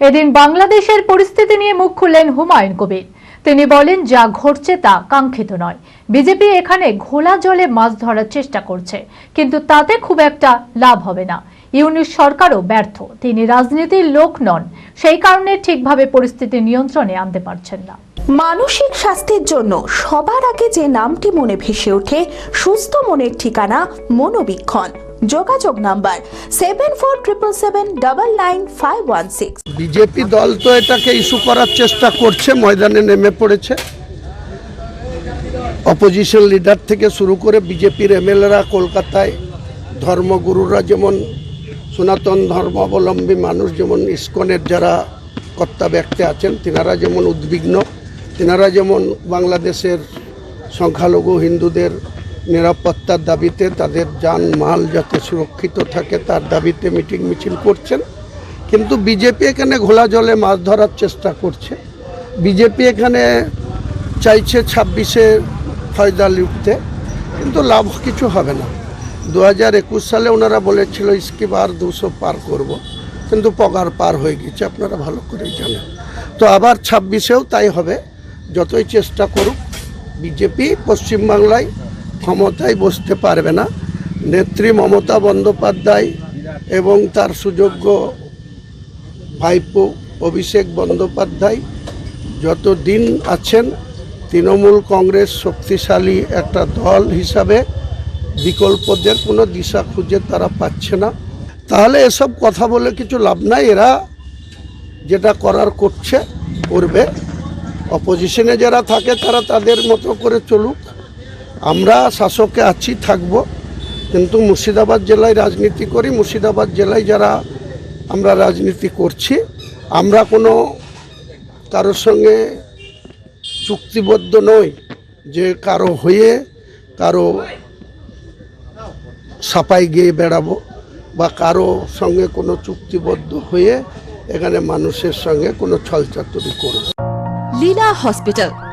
এদিন বাংলাদেশের পরিস্থিতি নিয়ে মুখ খুললেন হুমায়ুন কবির। তিনি বলেন, যা ঘটছে তা কাঙ্ক্ষিত নয়। বিজেপি এখানে ঘোলা জলে মাছ ধরার চেষ্টা করছে, কিন্তু তাতে খুব একটা লাভ হবে না। ইউনিট সরকারও ব্যর্থ, তিনি রাজনীতির লোক নন, সেই কারণে ঠিকভাবে পরিস্থিতি নিয়ন্ত্রণে আনতে পারছেন না। মানসিক স্বাস্থ্যের জন্য সবার আগে যে নামটি মনে ভেসে ওঠে, সুস্থ মনের ঠিকানা মনোবীক্ষণ। যোগাযোগ number seven four triple seven double nine five one six BJP দল তো এটাকে ইস্যু করার চেষ্টা করছে, ময়দানে নেমে পড়েছে। অপোজিশন লিডার থেকে শুরু করে বিজেপির এমএলএরা কলকাতায় ধর্মগুরুরা যেমন সনাতন ধর্মাবলম্বী মানুষ, যেমন ইস্কনের যারা কর্তা ব্যক্তি আছেন, তিনারা যেমন উদ্বিগ্ন, তিনারা যেমন বাংলাদেশের সংখ্যালঘু হিন্দুদের নিরাপত্তার দাবিতে তাদের যান মাল যাতে সুরক্ষিত থাকে, তার দাবিতে মিটিং মিছিল করছেন। কিন্তু বিজেপি এখানে ঘোলা জলে মাছ ধরার চেষ্টা করছে। বিজেপি এখানে চাইছে ছাব্বিশে ফয়দা লুটতে কিন্তু লাভ কিছু হবে না। দু হাজার একুশ সালে ওনারা বলেছিল ইসকি বার দুশো পার করব। কিন্তু পগার পার হয়ে গেছে আপনারা ভালো করেই জানেন। তো আবার ছাব্বিশেও তাই হবে। যতই চেষ্টা করুক, বিজেপি পশ্চিমবাংলায় ক্ষমতায় বসতে পারবে না। নেত্রী মমতা বন্দ্যোপাধ্যায় এবং তার সুযোগ্য ভাইপো অভিষেক বন্দ্যোপাধ্যায় যত দিন আছেন, তৃণমূল কংগ্রেস শক্তিশালী একটা দল হিসাবে বিকল্পদের কোনো দিশা খুঁজে তারা পাচ্ছে না। তাহলে এসব কথা বলে কিছু লাভ নাই। এরা যেটা করার করছে, করবে। অপোজিশনে যারা থাকে, তারা তাদের মতো করে চলুক। আমরা শাসকে আছি, থাকব, কিন্তু মুর্শিদাবাদ জেলায় রাজনীতি করি, মুর্শিদাবাদ জেলায় যারা আমরা রাজনীতি করছি, আমরা কোনো কারোর সঙ্গে চুক্তিবদ্ধ নই যে কারও হয়ে কারও সাপাই গিয়ে বেড়াবো বা কারও সঙ্গে কোনো চুক্তিবদ্ধ হয়ে এখানে মানুষের সঙ্গে কোনো ছলচাতুরি করব। Leela hospital